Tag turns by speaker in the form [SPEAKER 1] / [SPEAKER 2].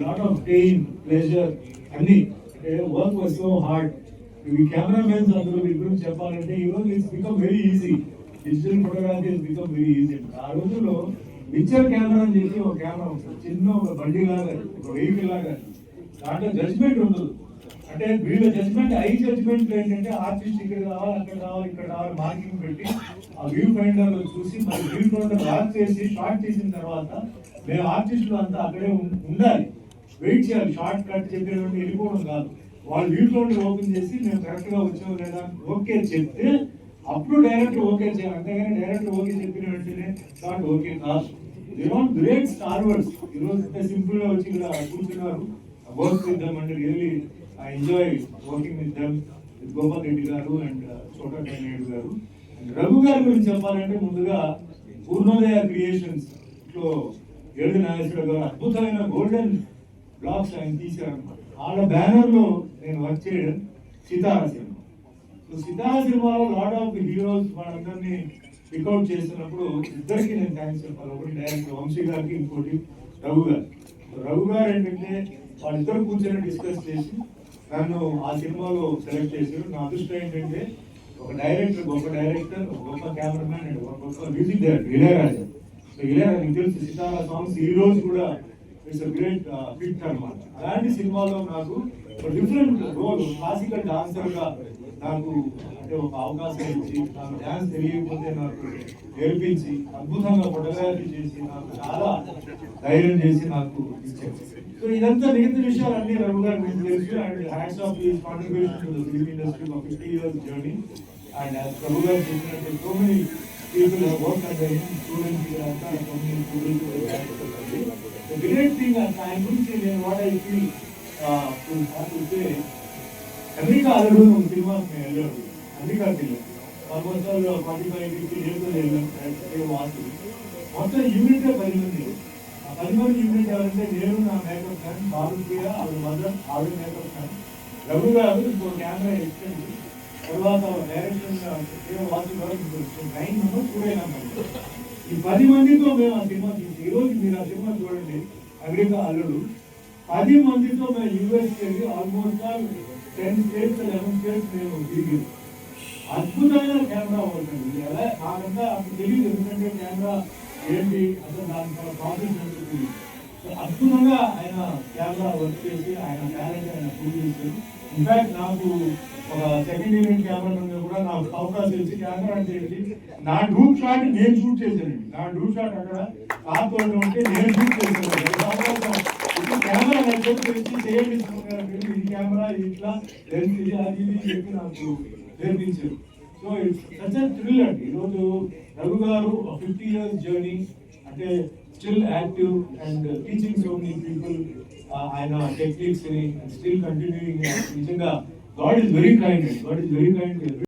[SPEAKER 1] Lot of pain pleasure అన్ని. Work was so hard ఈ cameramen అందరూ మీ గురించి చెప్పాలంటే ఈ రోజు it's become very easy digital photography is become very easy ఆ రోజుల్లో పిక్చర్ కెమెరా అని చెప్పి ఒక కెమెరా ఉంటుంది చిన్న ఒక బండి లాగా ఒక వెహికల్ లాగా. దాంట్లో జడ్జ్మెంట్ ఉండదు. అంటే వీళ్ళ జడ్జ్మెంట్ ఐ జడ్జ్మెంట్ ఏంటంటే ఆర్టిస్ట్ ఇక్కడ కావాలి అక్కడ కావాలి ఇక్కడ కావాలి మార్కింగ్ పెట్టి ఆ వ్యూ ఫైండర్ చూసి మరి వ్యూ ఫైండర్ లాక్ చేసి షార్ట్ చేసిన తర్వాత మేము ఆర్టిస్టులు అంతా అక్కడే ఉం- ఉండాలి. వెయిట్ చేయాలి. షార్ట్ కట్ చెప్పినటువంటి వెళ్ళిపోవడం కాదు. వాళ్ళు వీటిలో ఓపెన్ చేసి మేము కరెక్ట్గా వచ్చాము లేదా ఓకే చెప్తే అప్పుడు డైరెక్ట్ ఓకే చేయాలి అంతేగాని డైరెక్ట్ ఓకే చెప్పిన వెంటనే షార్ట్ ఓకే కాదు. దే వాంట్ గ్రేట్ స్టార్వర్స్ ఈరోజు ఇంత సింపుల్గా వచ్చి ఇక్కడ కూర్చున్నారు. వర్క్ విత్ దమ్ అంటే really I enjoy working with them with Gopal Reddy గారు అండ్ చోటా నాయుడు గారు. అండ్ రఘు గారి గురించి చెప్పాలంటే ముందుగా పూర్ణోదయ క్రియేషన్స్లో ఏడు నాగేశ్వర గారు అద్భుతమైన గోల్డెన్ బ్లాక్స్ ఆయన తీశారన్నమాట వాళ్ళ బ్యానర్లో నేను వర్క్ చేయడం సితారా సినిమా. సో సితారా సినిమాలో లాట్ ఆఫ్ హీరోస్ వాళ్ళందరినీ పికౌట్ చేస్తున్నప్పుడు ఇద్దరికి నేను థ్యాంక్స్ చెప్పాలి. ఒకటి డైరెక్టర్ వంశీ గారికి ఇంకోటి రఘు గారు రఘు గారు ఏంటంటే వాళ్ళిద్దరు కూర్చొని డిస్కస్ చేసి నన్ను ఆ సినిమాలో సెలెక్ట్ చేశారు. నా అదృష్టం ఏంటంటే ఒక డైరెక్టర్ గొప్ప డైరెక్టర్ ఒక గొప్ప కెమెరామ్యాన్ అండ్ ఒక గొప్ప music director Ilaiyaraaja. So Ilaiyaraaja మీకు తెలుసు సితారా సాంగ్స్ ఈ రోజు కూడా ఇట్స్ గ్రేట్ హిట్ అనమాట అలాంటి సినిమాలో నాకు ఒక డిఫరెంట్ రోల్ క్లాసికల్ డాన్సర్గా నాకు అంటే ఒక అవకాశం ఇచ్చి నాకు డాన్స్ తెలియకపోతే నాకు నేర్పించి అద్భుతంగా ఫోటోగ్రఫీ చేసి నాకు చాలా ధైర్యం చేసి నాకు ఇచ్చారు. సో ఇదంతా మిగతా విషయాలు అన్ని రఘు గారు మీకు తెలుసు. And hands of his contribution to film industry for fifty years journey and as Prabhu గారు చెప్పినట్టు సో మెనీ పీపుల్ వర్క్ అంటే స్టూడెంట్స్ అంతా so many people the great thing and ఆయన గురించి నేను what I feel to America Alludu ఒక cinema మేము వెళ్ళాడు అమెరికాకి వెళ్ళాం సంవత్సరాలు ఫార్టీ ఫైవ్ ఫిఫ్టీ డేస్ వెళ్ళాం వాసు మొత్తం యూనిట్ పది మంది ఆ పది మంది యూనిట్ ఎవరంటే నేను నా మేకప్ ఫ్యాన్ బాబుప్రియ ఆవిడ మదర్ ఆవిడ మేకప్ ఫ్యాన్ రఘు గారు ఇంకో కెమెరా ఎక్స్టెండ్ తర్వాత డైరెక్షన్ వాసు గారు ఇంకో నైన్ మెంబర్స్ కూడా అయినా ఈ పది మందితో మేము ఆ సినిమా తీసి ఈ రోజు మీరు ఆ సినిమా చూడండి అమెరికా అల్లుడు. పది మందితో మేము యూఎస్ వెళ్ళి almost ten states eleven states మేము తిరిగి అద్భుతమైన కెమెరా అవుతుంది ఎలా? నాకంతా అప్పుడు తెలియదు ఎందుకంటే కెమెరా ఏంటి? అసలు దాని ప్రాసెస్ ఉంటుంది అద్భుతంగా ఆయన కెమెరా వర్క్ చేసి ఆయన టాలెంట్ ఆయన ప్రూవ్ చేశారు ఇన్ఫాక్ట్ నాకు ఒక సెకండ్ ఈవెంట్ కెమెరా కూడా నాకు అవకాశం ఇచ్చి కెమెరా అంటే ఏంటి? నా డూప్ షాట్ నేను షూట్ చేశానండి. నా డూప్ షాట్ అక్కడ కాపుతో ఉంటే నేను షూట్ చేశాను. ఇప్పుడు కెమెరా నా చేతికి చేయండి ఈ కెమెరా ఇట్లా లెన్స్ ఇది అది ఇది చెప్పి నాకు నేర్పించారు. సో ఇట్స్ సచ్ థ్రిల్ అండి. ఈరోజు రఘు గారు ఫిఫ్టీ ఇయర్స్ జర్నీ అంటే still active and teaching so many people ఆయన టెక్నిక్స్ని స్టిల్ కంటిన్యూయింగ్ నిజంగా God is very kind. God is very kind.